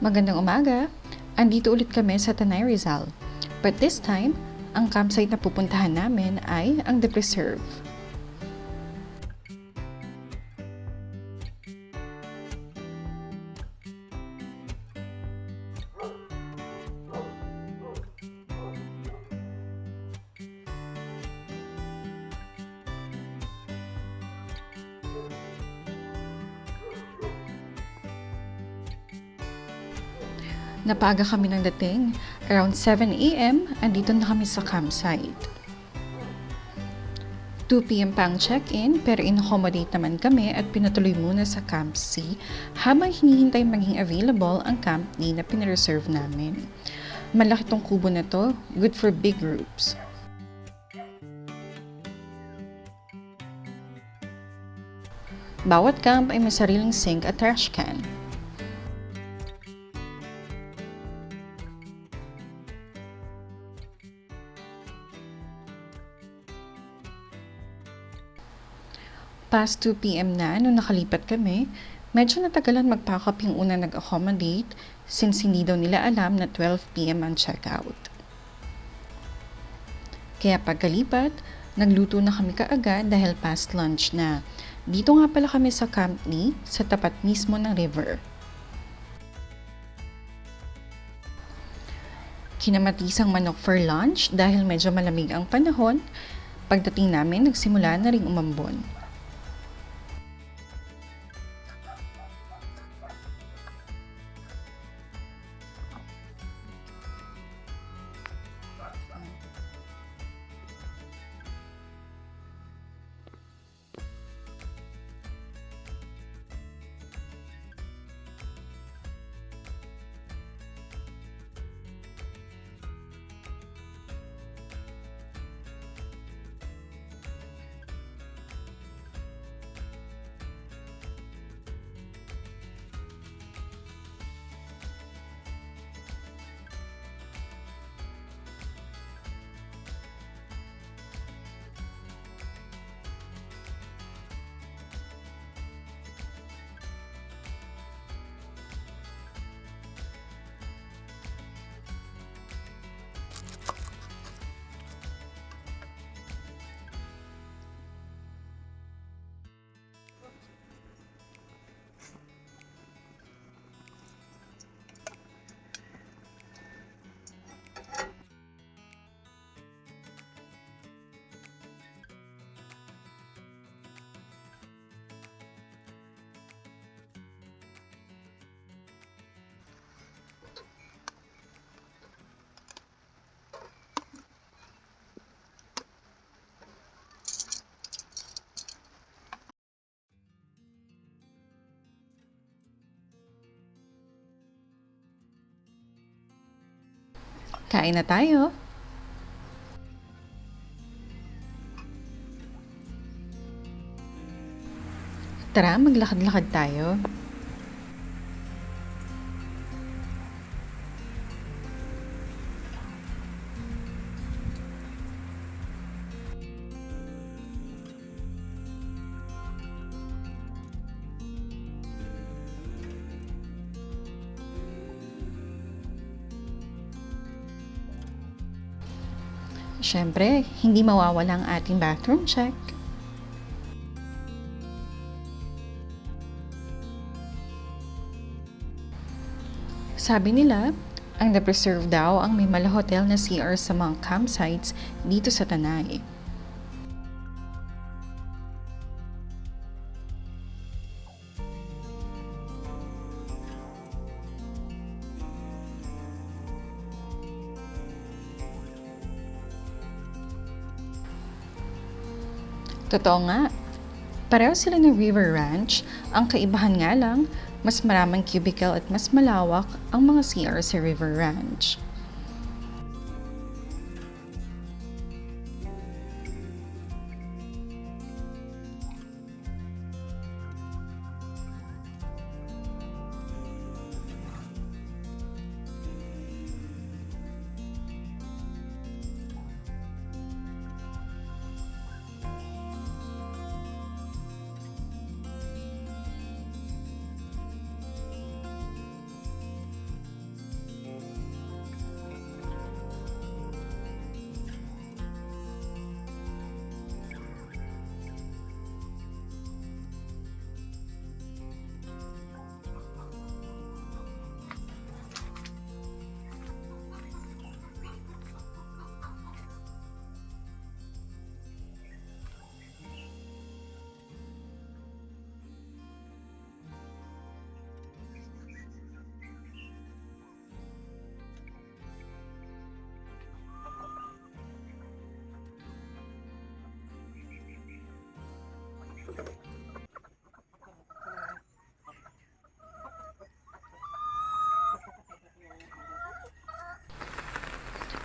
Magandang umaga! Andito ulit kami sa Tanay Rizal. But this time, ang campsite na pupuntahan namin ay ang The Preserve. Napaga kami ng dating. Around 7 a.m., andito na kami sa campsite. 2 p.m. pa ang check-in pero in-accommodate naman kami at pinatuloy muna sa Camp C habang hinihintay maging available ang Camp D na pinareserve namin. Malaki tong kubo na to, good for big groups. Bawat camp ay may sariling sink at trash can. Past 2 p.m. na nung nakalipat kami, medyo natagalan mag-pack up yung una nag-accommodate since hindi daw nila alam na 12 p.m. ang checkout. Kaya pagkalipat, nagluto na kami kaagad dahil past lunch na. Dito nga pala kami sa Camp Ni, sa tapat mismo ng river. Kinamatisang manok for lunch dahil medyo malamig ang panahon. Pagdating namin, nagsimula na ring umambon. Kain na tayo. Tara, maglakad-lakad tayo. Siyempre, hindi mawawala ang ating bathroom check. Sabi nila, ang The Preserve daw ang may mala hotel na CR sa mga campsites dito sa Tanay. Totoo nga. Pareho sila ng River Ranch. Ang kaibahan nga lang, mas maraming cubicle at mas malawak ang mga CR sa River Ranch.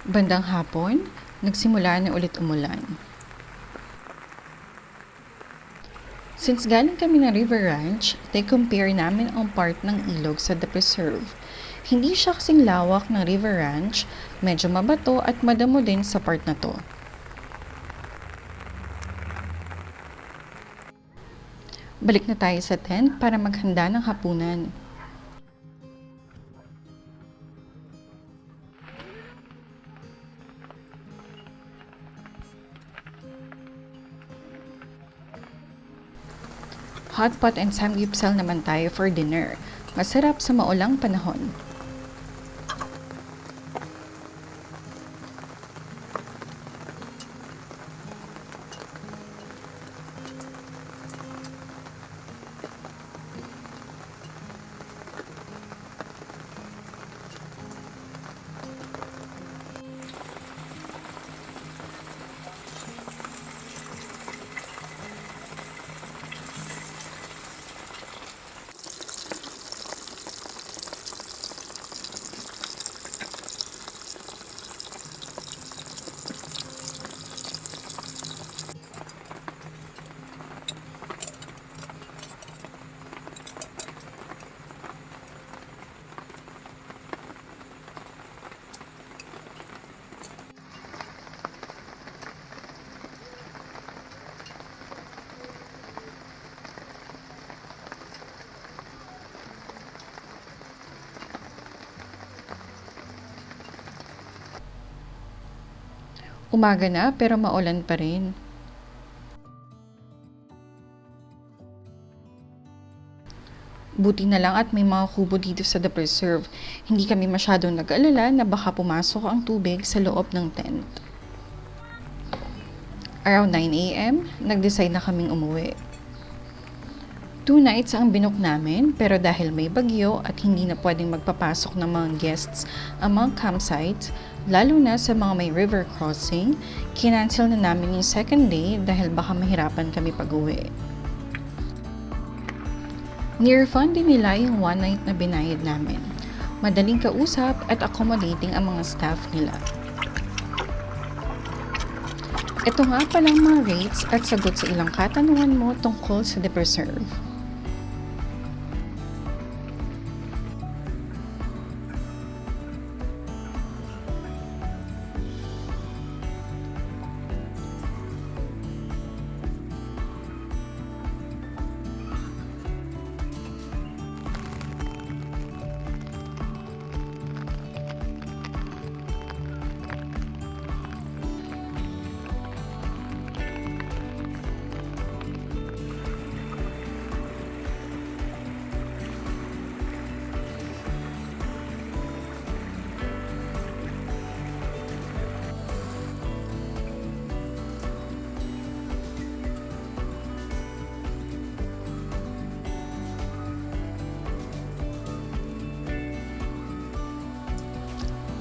Bandang hapon, nagsimula na ulit umulan. Since galing kami ng River Ranch, they compare namin ang part ng ilog sa The Preserve. Hindi siya kasing lawak ng River Ranch, medyo mabato at madamo din sa part na to. Balik na tayo sa tent para maghanda ng hapunan. Hot pot and samgyeopsal naman tayo for dinner. Masarap sa maulang panahon. Umaga na pero maulan pa rin. Buti na lang at may mga kubo dito sa The Preserve. Hindi kami masyadong nag-alala na baka pumasok ang tubig sa loob ng tent. Around 9 a.m., nag-decide na kaming umuwi. Two nights ang binook namin pero dahil may bagyo at hindi na pwedeng magpapasok ng mga guests ang mga campsites, lalo na sa mga may river crossing, kinancel na namin yung second day dahil baka mahirapan kami pag-uwi. Ni-refund din nila yung one night na binayad namin. Madaling kausap at accommodating ang mga staff nila. Ito nga palang mga rates at sagot sa ilang katanungan mo tungkol sa The Preserve.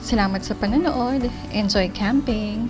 Salamat sa panonood. Enjoy camping!